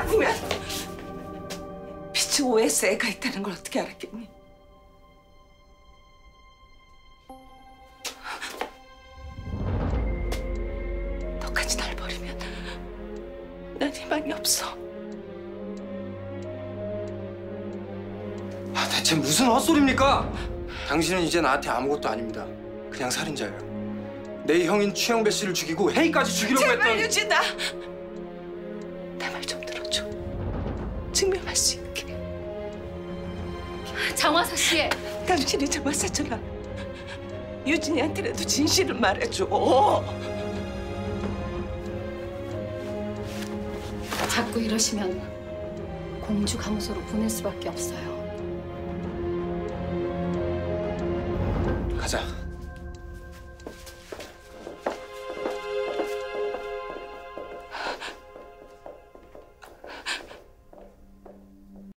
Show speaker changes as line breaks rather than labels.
아니면 빛이 OS에 가 있다는 걸 어떻게 알았겠니? 너까지 날 버리면 난 희망이 없어.
아, 대체 무슨 헛소리입니까? 당신은 이제 나한테 아무것도 아닙니다. 그냥 살인자예요. 내 형인 최영배 씨를 죽이고 혜이까지 죽이려고
제발
했던...
유진아, 증명할 수 있게.
장화사 씨.
당신이 잡았었잖아. 유진이한테라도 진실을 말해줘.
자꾸 이러시면 공주 감호소로 보낼 수밖에 없어요.
가자.